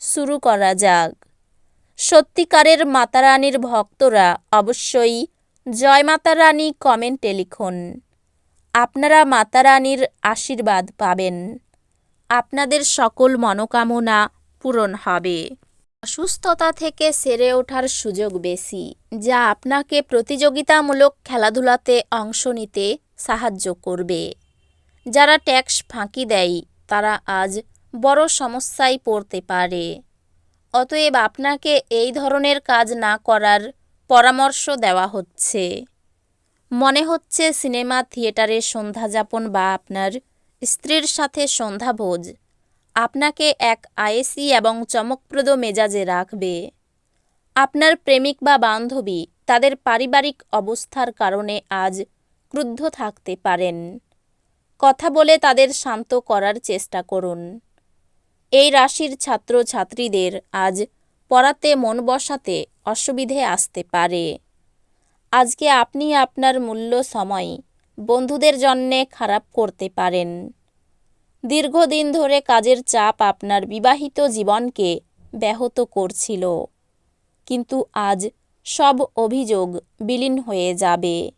শুরু করা যাক। সত্যিকারের মাতারানীর ভক্তরা অবশ্যই জয় মাতারানী কমেন্টে লিখুন। আপনারা মাতারানীর আশীর্বাদ পাবেন। আপনাদের সকল মনোকামনা পূরণ হবে। অসুস্থতা থেকে সেরে ওঠার সুযোগ বেশি, যা আপনাকে প্রতিযোগিতামূলক খেলাধুলাতে অংশ নিতে সাহায্য করবে। যারা ট্যাক্স ফাঁকি দেয়, তারা আজ বড় সমস্যায় পড়তে পারে। অতএব আপনাকে এই ধরনের কাজ না করার পরামর্শ দেওয়া হচ্ছে। মনে হচ্ছে সিনেমা, থিয়েটারে সন্ধ্যা যাপন বা আপনার স্ত্রীর সাথে সন্ধ্যাভোজ আপনাকে এক আয়েসি এবং চমকপ্রদ মেজাজে রাখবে। আপনার প্রেমিক বা বান্ধবী তাদের পারিবারিক অবস্থার কারণে আজ ক্রুদ্ধ থাকতে পারেন। কথা বলে তাদের শান্ত করার চেষ্টা করুন। এই রাশির ছাত্র ছাত্রীদের আজ পড়াতে মন বসাতে অসুবিধে আসতে পারে। আজকে আপনি আপনার মূল্য সময় বন্ধুদের জন্যে খারাপ করতে পারেন। দীর্ঘদিন ধরে কাজের চাপ আপনার বিবাহিত জীবনকে ব্যাহত করছিল। কিন্তু আজ সব অভিযোগ বিলীন হয়ে যাবে।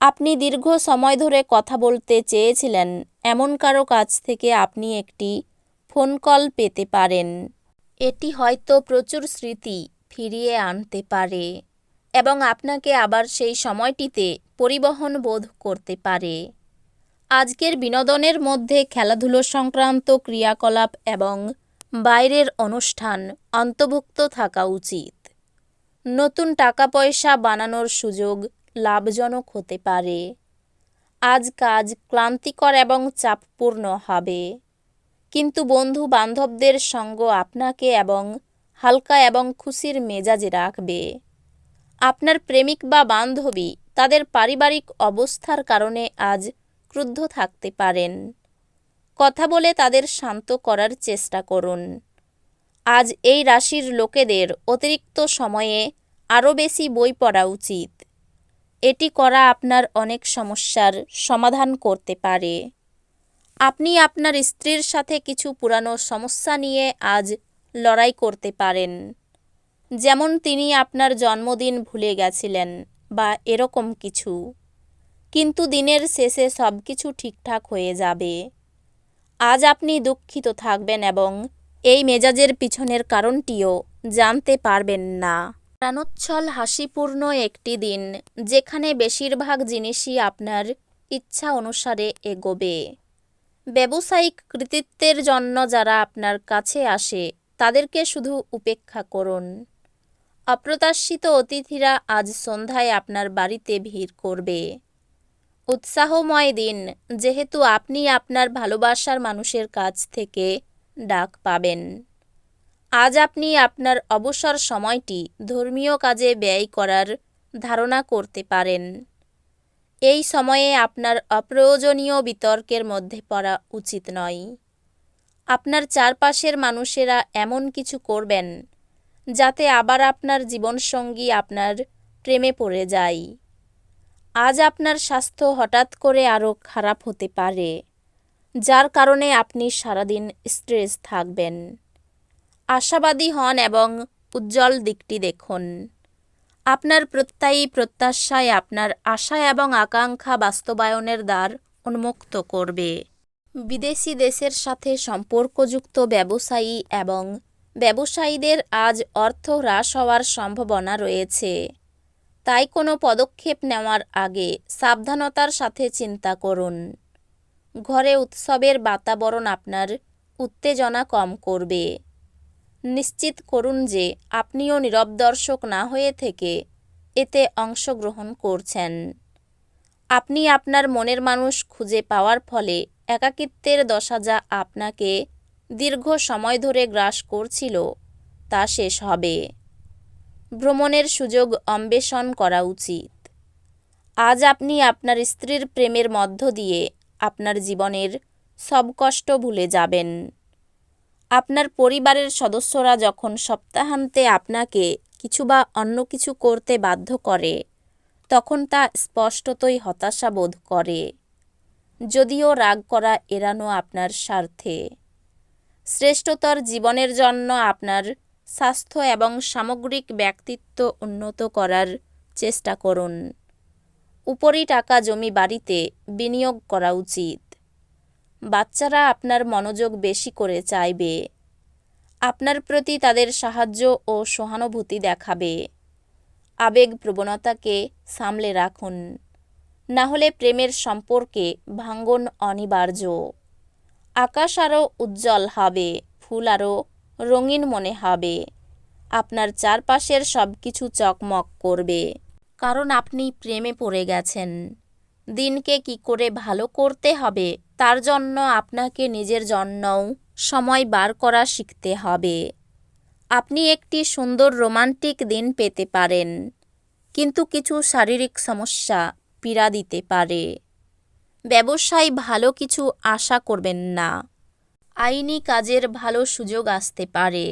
আপনি দীর্ঘ সময় ধরে কথা বলতে চেয়েছিলেন, এমন কারও কাছ থেকে আপনি একটি ফোন কল পেতে পারেন। এটি হয়তো প্রচুর স্মৃতি ফিরিয়ে আনতে পারে এবং আপনাকে আবার সেই সময়টিতে পরিবহন বোধ করতে পারে। আজকের বিনোদনের মধ্যে খেলাধুলো সংক্রান্ত ক্রিয়াকলাপ এবং বাইরের অনুষ্ঠান অন্তর্ভুক্ত থাকা উচিত। নতুন টাকা পয়সা বানানোর সুযোগ লাভজনক হতে পারে। আজ কাজ ক্লান্তিকর এবং চাপপূর্ণ হবে। কিন্তু বন্ধু বান্ধবদের সঙ্গ আপনাকে এবং হালকা এবং খুশির মেজাজে রাখবে। আপনার প্রেমিক বা বান্ধবী তাদের পারিবারিক অবস্থার কারণে আজ ক্রুদ্ধ থাকতে পারেন। কথা বলে তাদের শান্ত করার চেষ্টা করুন। আজ এই রাশির লোকেদের অতিরিক্ত সময়ে আরও বেশি বই পড়া উচিত। এটি করা আপনার অনেক সমস্যার সমাধান করতে পারে। আপনি আপনার স্ত্রীর সাথে কিছু পুরানো সমস্যা নিয়ে আজ লড়াই করতে পারেন। যেমন তিনি আপনার জন্মদিন ভুলে গেছিলেন বা এরকম কিছু। কিন্তু দিনের শেষে সব কিছু ঠিকঠাক হয়ে যাবে। আজ আপনি দুঃখিত থাকবেন এবং এই মেজাজের পিছনের কারণটিও জানতে পারবেন না। প্রাণোচ্ছল, হাসিপূর্ণ একটি দিন, যেখানে বেশিরভাগ জিনিসই আপনার ইচ্ছা অনুসারে এগোবে। ব্যবসায়িক কৃতিত্বের জন্য যারা আপনার কাছে আসে, তাদেরকে শুধু উপেক্ষা করুন। অপ্রত্যাশিত অতিথিরা আজ সন্ধ্যায় আপনার বাড়িতে ভিড় করবে। উৎসাহময় দিন, যেহেতু আপনি আপনার ভালোবাসার মানুষের কাছ থেকে ডাক পাবেন। আজ আপনি আপনার অবসর সময়টি ধর্মীয় কাজে ব্যয় করার ধারণা করতে পারেন। এই সময়ে আপনার অপ্রয়োজনীয় বিতর্কের মধ্যে পড়া উচিত নয়। আপনার চারপাশের মানুষেরা এমন কিছু করবেন, যাতে আবার আপনার জীবনসঙ্গী আপনার প্রেমে পড়ে যায়। আজ আপনার স্বাস্থ্য হঠাৎ করে আরও খারাপ হতে পারে, যার কারণে আপনি সারাদিন স্ট্রেস থাকবেন। আশাবাদী হন এবং উজ্জ্বল দিকটি দেখুন। আপনার প্রত্যয়ী প্রত্যাশায়, আপনার আশা এবং আকাঙ্ক্ষা বাস্তবায়নের দ্বার উন্মুক্ত করবে। বিদেশি দেশের সাথে সম্পর্কযুক্ত ব্যবসায়ী এবং ব্যবসায়ীদের আজ অর্থ হ্রাস হওয়ার সম্ভাবনা রয়েছে। তাই কোনো পদক্ষেপ নেওয়ার আগে সাবধানতার সাথে চিন্তা করুন। ঘরে উৎসবের বাতাবরণ আপনার উত্তেজনা কম করবে। নিশ্চিত করুন যে আপনিও নীরব দর্শক না হয়ে থেকে এতে অংশগ্রহণ করছেন। আপনি আপনার মনের মানুষ খুঁজে পাওয়ার ফলে একাকিত্বের দশা যা আপনাকে দীর্ঘ সময় ধরে গ্রাস করছিল, তা শেষ হবে। ভ্রমণের সুযোগ অন্বেষণ করা উচিত। আজ আপনি আপনার স্ত্রীর প্রেমের মধ্য দিয়ে আপনার জীবনের সব কষ্ট ভুলে যাবেন। আপনার পরিবারের সদস্যরা যখন সপ্তাহান্তে আপনাকে কিছু বা অন্য কিছু করতে বাধ্য করে, তখন তা স্পষ্টতই হতাশা বোধ করে। যদিও রাগ করা এড়ানো আপনার স্বার্থে। শ্রেষ্ঠতর জীবনের জন্য আপনার স্বাস্থ্য এবং সামগ্রিক ব্যক্তিত্ব উন্নত করার চেষ্টা করুন। উপরি টাকা জমি বাড়িতে বিনিয়োগ করা উচিত। বাচ্চারা আপনার মনোযোগ বেশি করে চাইবে। আপনার প্রতি তাদের সাহায্য ও সহানুভূতি দেখাবে। আবেগ প্রবণতাকে সামলে রাখুন। না হলে প্রেমের সম্পর্কে ভাঙ্গন অনিবার্য। আকাশ আরও উজ্জ্বল হবে, ফুল আরও রঙিন মনে হবে। আপনার চারপাশের সব কিছু চকমক করবে। কারণ আপনি প্রেমে পড়ে গেছেন। দিনকে কি করে ভালো করতে হবে, তার জন্য আপনাকে নিজের জন্যও সময় বার করা শিখতে হবে। আপনি একটি সুন্দর রোমান্টিক দিন পেতে পারেন, কিন্তু কিছু শারীরিক সমস্যা পীড়া দিতে পারে। ব্যবসায় ভালো কিছু আশা করবেন না। আইনি কাজের ভালো সুযোগ আসতে পারে।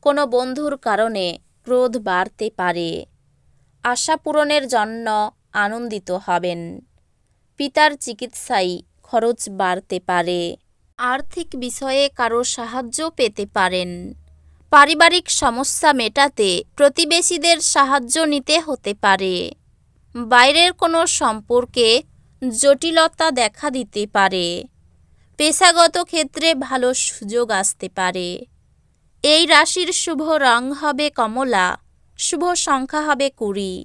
কোনো বন্ধুর কারণে ক্রোধ বাড়তে পারে। আশা পূরণের জন্য আনন্দিত হবেন। পিতার চিকিৎসায় খরচ বাড়তে পারে। আর্থিক বিষয়ে কারও সাহায্য পেতে পারেন। পারিবারিক সমস্যা মেটাতে প্রতিবেশীদের সাহায্য নিতে হতে পারে। বাইরের কোনো সম্পর্কে জটিলতা দেখা দিতে পারে। পেশাগত ক্ষেত্রে ভালো সুযোগ আসতে পারে। এই রাশির শুভ রং হবে কমলা, শুভ সংখ্যা হবে কুড়ি।